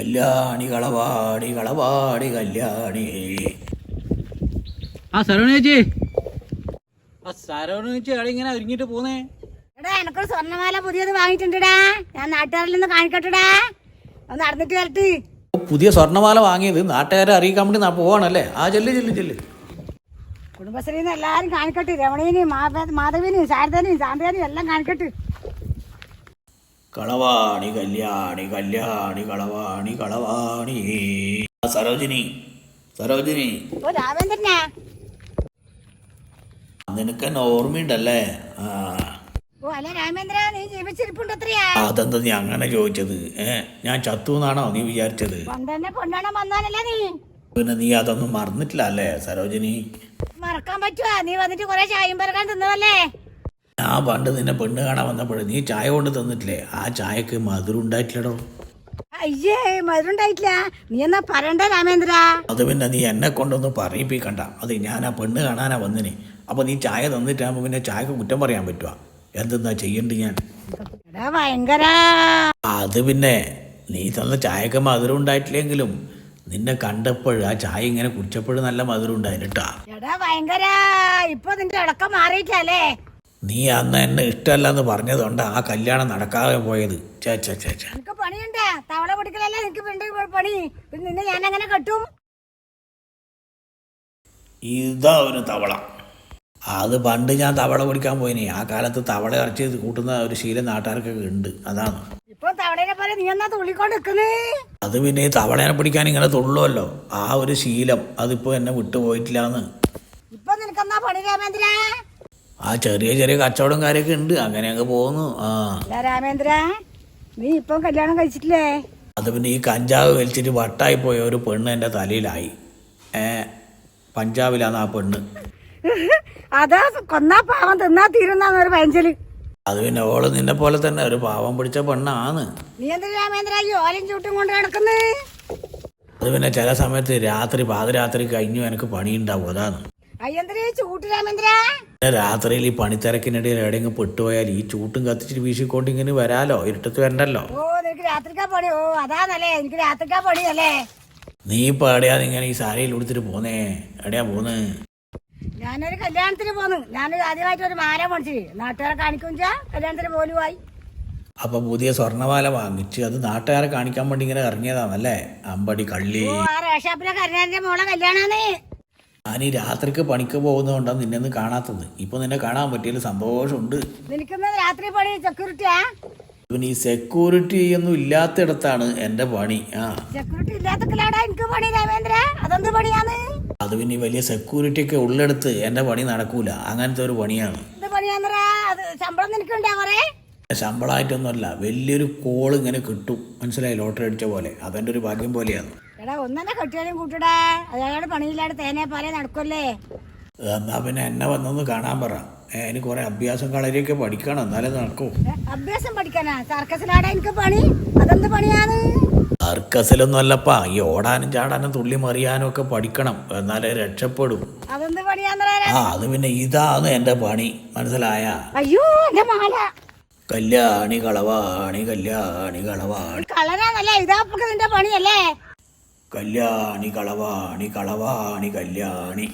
കല്യാണി കളവാടി കളവാടി കല്യാണി. ആ സരവണ ചേച്ചി. ആ സരവണ ചേച്ചി അവിടെ ഇങ്ങനെ ഒരുങ്ങിട്ട് പോന്നേ. എടാ എനക്കൊരു സ്വർണമാല പുതിയത് വാങ്ങിയിട്ടുണ്ടടാ. ഞാൻ നാട്ടുകാരിൽ നിന്ന് കാണിക്കട്ടെടാ. ഒന്ന് നടന്നിട്ട് വരട്ട്. പുതിയ സ്വർണമാല വാങ്ങിയത് നാട്ടുകാരെ അറിയിക്കാൻ വേണ്ടി നാ പോവാണല്ലേ? ആ ചെല്ല് ചെല്ല് ചെല്ല്. കുടുംബശ്രീന്ന് എല്ലാരും കാണിക്കട്ടെ. രമണീനെയും മാധ- മാധവിനെയും ശാരദനെയും സാന്ത്വനെയും എല്ലാം കാണിക്കട്ടെ. കളവാണി കല്യാണി കല്യാണി കളവാണി കളവാണി. സരോജിനി സരോജിനി. നിനക്ക് എന്നെ ഓർമ്മയുണ്ടല്ലേ? അതെന്താ നീ അങ്ങനെ ചോദിച്ചത്? ഏ ഞാൻ ചത്തു എന്നാണോ നീ വിചാരിച്ചത്? പിന്നെ നീ അതൊന്നും മറന്നിട്ടില്ല അല്ലേ സരോജിനി? മറക്കാൻ പറ്റുവാ. നീ വന്നിട്ട് കൊറേ ചായം പറക്കാൻ തിന്നതല്ലേ? ഞാൻ പണ്ട് നിന്നെ പെണ്ണ് കാണാൻ വന്നപ്പോൾ നീ ചായ കൊണ്ട് തന്നിട്ടില്ലേ? ആ ചായക്ക് മധുരം ഉണ്ടായിട്ടില്ലടോ. അയ്യേ മധുരണ്ടായിട്ടില്ല നീ എന്നാ പറയണ്ട രാമേന്ദ്ര? അത് പിന്നെ നീ എന്നെ കൊണ്ടൊന്നും പറയിപ്പിക്കണ്ട. അത് ഞാൻ ആ പെണ്ണ് കാണാനാ വന്നിന്. അപ്പൊ നീ ചായ തന്നിട്ടാകുമ്പോ പിന്നെ ചായക്ക് കുറ്റം പറയാൻ പറ്റുക എന്തെന്നാ ചെയ്യണ്ട് ഞാൻ? ഭയങ്കര. അത് പിന്നെ നീ തന്ന ചായക്ക് മധുരം ഉണ്ടായിട്ടില്ലെങ്കിലും നിന്നെ കണ്ടപ്പോൾ ആ ചായ ഇങ്ങനെ കുടിച്ചപ്പോൾ നല്ല മധുരം ഉണ്ടായിട്ടാ എടാ ഭയങ്കര. ഇപ്പൊ നിന്റെ അടക്കം മാറിയിട്ടല്ലേ നീ അന്ന് എന്നെ ഇഷ്ടമല്ല എന്ന് പറഞ്ഞതുകൊണ്ട് ആ കല്യാണം നടക്കാതെ പോയത്. പണിയുണ്ട്. തവള പിടിക്കലല്ലേ പണി. പിന്നെ ഞാൻ അങ്ങനെ കെട്ടും? ഇതാ ഒരു തവള. അത് പണ്ട് ഞാൻ തവള പിടിക്കാൻ പോയിനി. ആ കാലത്ത് തവള ഇറച്ചി കൂട്ടുന്ന ഒരു ശീലം നാട്ടുകാർക്കൊക്കെ ഉണ്ട്. അതാണ്. അത് പിന്നെ ഈ തവളേനെ പിടിക്കാൻ ഇങ്ങനെ തുള്ളുമല്ലോ ആ ഒരു ശീലം അതിപ്പോ എന്നെ വിട്ടുപോയിട്ടില്ല എന്ന് ഇപ്പൊ നിനക്കെന്നാ പണി രാമേന്ദ്ര? ആ ചെറിയ ചെറിയ കച്ചവടം കാര്യമൊക്കെ ഉണ്ട്. അങ്ങനെ അങ്ങ് പോകുന്നു. ആ. രാമേന്ദ്ര? നീ ഇപ്പം കല്യാണം കഴിച്ചിട്ടില്ലേ? അത് പിന്നെ ഈ കഞ്ചാവ് വലിച്ചിട്ട് വട്ടായി പോയ ഒരു പെണ്ണ് എന്റെ തലയിലായി. ഏ പഞ്ചാബിലാണ് ആ പെണ്ണ്. അതാ കൊന്നാ പാവം തിന്നാ തീരുന്നാന്ന് ഒരു പഴഞ്ചൽ അത് പിന്നെ ഓൾ നിന്നെ പോലെ തന്നെ ഒരു പാവം പിടിച്ച പെണ്ണാണ് നീ എന്ത് രാമേന്ദ്ര ഈ ഓലയും ചൂട്ടും കൊണ്ട് നടക്കുന്നേ? അത് പിന്നെ ചില സമയത്ത് രാത്രി പാതിരാത്രി കഴിഞ്ഞു എനിക്ക് പണിയുണ്ടാവും. അതാണ്. അയ്യന്തരേ ചൂട്ട് രാമേന്ദ്ര. രാത്രിയിൽ ഈ പണിത്തിരക്കിനിടയിൽ എവിടെയെങ്കിലും പെട്ടുപോയാൽ ഈ ചൂട്ടും കത്തിച്ചിട്ട് വീശിക്കൊണ്ട് ഇങ്ങനെ വരാലോ? ഇരുട്ടത്ത് വരണ്ടല്ലോ? ഓ നിനക്ക് രാത്രിക്കാ പണി. ഓ അതാണല്ലേ. എനിക്ക് രാത്രിക്കാ പണിയല്ലേ. നീ ഇപ്പൊ എവിടെയാ ഇങ്ങനെ ഈ സാരിയിൽ ഉടുത്തിട്ട് പോന്നേ? എവിടെയാ പോന്ന്? ഞാനൊരു കല്യാണത്തിന് പോന്നു. ഞാനൊരു ആദ്യമായിട്ട് ഒരു മാല മേടിച്ചു. നാട്ടുകാരെ കാണിക്കും കല്യാണത്തിന് പോലുമായി അപ്പൊ പുതിയ സ്വർണമാല വാങ്ങിച്ചു അത് നാട്ടുകാരെ കാണിക്കാൻ വേണ്ടി ഇങ്ങനെ ഇറങ്ങിയതാണല്ലേ? അമ്പടി കള്ളി. ആ റേഷാപ്പിലെ കരുണാന്റെ മോളെ കല്യാണാണ് ഞാൻ ഈ രാത്രിക്ക് പണിക്ക് പോകുന്നതുകൊണ്ടാണ് നിന്നെ ഒന്ന് കാണാത്തത്. ഇപ്പൊ നിന്നെ കാണാൻ പറ്റിയതിൽ സന്തോഷമുണ്ട്. രാത്രി പണി സെക്യൂരിറ്റിയാ പിന്നെ ഈ സെക്യൂരിറ്റി ഒന്നും ഇല്ലാത്തിടത്താണ് എന്റെ പണി. ആ. സെക്യൂരിറ്റി എനിക്ക് പണി രാമേന്ദ്ര? അതെന്ത് പണിയാന്ന് അത് പിന്നെ വലിയ സെക്യൂരിറ്റി ഒക്കെ ഉള്ളെടുത്ത് എന്റെ പണി നടക്കൂല. അങ്ങനത്തെ ഒരു പണിയാണ്. ശമ്പളം നിനക്ക് ഉണ്ടാവറേ ശമ്പളമായിട്ടൊന്നുമല്ല വലിയൊരു കോൾ ഇങ്ങനെ കിട്ടും. മനസ്സിലായി? ലോട്ടറി അടിച്ച പോലെ. അതെന്റെ ഒരു ഭാഗ്യം പോലെയാണ്. എടാ ഒന്നെ കെട്ടിയാലും കൂട്ടടാ. അയാളുടെ പണിയില്ലാണ്ട് തേനെ പാലേ നടക്കല്ലേ എന്നാ പിന്നെ എന്നെ വന്നൊന്ന് കാണാൻ പറ. എനിക്ക് കുറെ അഭ്യാസം കളരിയൊക്കെ പഠിക്കണം എന്നാലേ നടക്കൂ. അഭ്യാസം പഠിക്കാനാ? സർക്കസിലാടാ എനിക്ക് പണി. അതെന്ത് പണിയാണ്? സർക്കസിലൊന്നും അല്ലപ്പാ. ഈ ഓടാനും ചാടാനും തുള്ളി മറിയാനും ഒക്കെ പഠിക്കണം എന്നാലേ രക്ഷപ്പെടും. അതെന്ത് പണിയാന്നറ ആ അത് പിന്നെ ഇതാന്ന് എന്റെ പണി. മനസ്സിലായ? അയ്യോ എന്റെ മാല. കല്യാണി കളവാണി കല്യാണി കളവാണി. കളരാന്നല്ലേ ഇതാ നിന്റെ പണിയല്ലേ? കല്യാണി കളവാണി കളവാണി കല്യാണി.